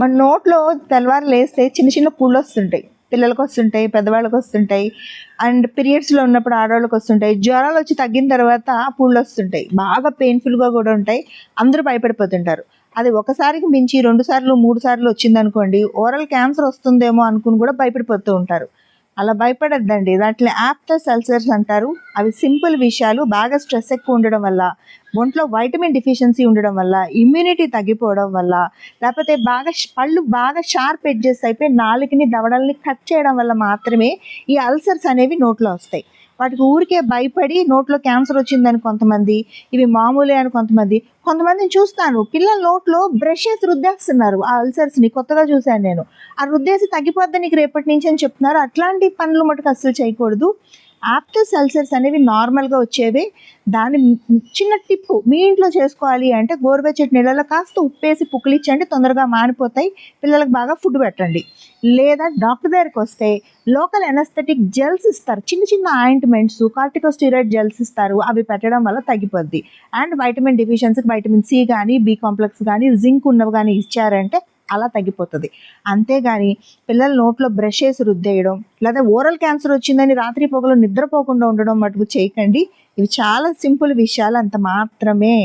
మన నోట్లో తెల్లవారు లేస్తే చిన్న చిన్న పూలు వస్తుంటాయి. పిల్లలకు వస్తుంటాయి పెద్దవాళ్ళకి వస్తుంటాయి. అండ్ పీరియడ్స్లో ఉన్నప్పుడు ఆడవాళ్ళకి వస్తుంటాయి. జ్వరాలు వచ్చి తగ్గిన తర్వాత పూళ్ళు వస్తుంటాయి. బాగా పెయిన్ఫుల్గా కూడా ఉంటాయి. అందరూ భయపడిపోతుంటారు. అది ఒకసారికి మించి రెండు సార్లు మూడు సార్లు వచ్చిందనుకోండి ఓరల్ క్యాన్సర్ వస్తుందేమో అనుకుని కూడా భయపడిపోతూ ఉంటారు. అలా భయపడద్దండి. దాంట్లో యాప్టస్ అల్సర్స్ అంటారు. అవి సింపుల్ విషయాలు బాగా స్ట్రెస్ ఎక్కువ ఉండడం వల్ల ఒంట్లో వైటమిన్ డిఫిషియన్సీ ఉండడం వల్ల ఇమ్యూనిటీ తగ్గిపోవడం వల్ల లేకపోతే బాగా పళ్ళు బాగా షార్ప్ ఎడ్జెస్ అయిపోయి నాలుకని దవడల్ని కట్ చేయడం వల్ల మాత్రమే ఈ అల్సర్స్ అనేవి నోట్లో వస్తాయి. వాటికి ఊరికే భయపడి నోట్లో క్యాన్సర్ వచ్చిందని కొంతమంది ఇవి మామూలే అని కొంతమంది కొంతమందిని చూస్తాను. పిల్లల నోట్లో బ్రష్ చేసి రుద్దేస్తున్నారు. ఆ అల్సర్స్ని కొత్తగా చూశాను నేను. ఆ రుద్దేసి తగ్గిపోద్ది నీకు రేపటి నుంచి అని చెప్తున్నారు. అట్లాంటి పనులు మటుకు అస్సలు చేయకూడదు. యాప్టస్ అల్సర్స్ అనేవి నార్మల్గా వచ్చేవి. దాని చిన్న టిప్పు మీ ఇంట్లో చేసుకోవాలి అంటే గోరువెచ్చటి నీళ్ళలో కాస్త ఉప్పేసి పుక్కిలిచ్చండి తొందరగా మానిపోతాయి. పిల్లలకు బాగా ఫుడ్ పెట్టండి. లేదా డాక్టర్ దగ్గరికి వస్తే లోకల్ ఎనస్థెటిక్ జెల్స్ ఇస్తారు. చిన్న చిన్న ఆయింట్మెంట్స్ కార్టికోస్టీరాయిడ్ జెల్స్ ఇస్తారు. అవి పెట్టడం వల్ల తగ్గిపోద్ది. అండ్ వైటమిన్ డిఫిషియన్సీకి వైటమిన్ సి కానీ బి కాంప్లెక్స్ కానీ జింక్ ఉన్నవి కానీ ఇచ్చారంటే అలా తగ్గిపోతుంది. అంతేగాని పిల్లల నోట్లో బ్రష్ వేసి రుద్దేయడం లేదా ఓరల్ క్యాన్సర్ వచ్చిందని రాత్రి పొగలు నిద్రపోకుండా ఉండడం మటుకు చేయకండి. ఇవి చాలా సింపుల్ విషయాలు అంత మాత్రమే.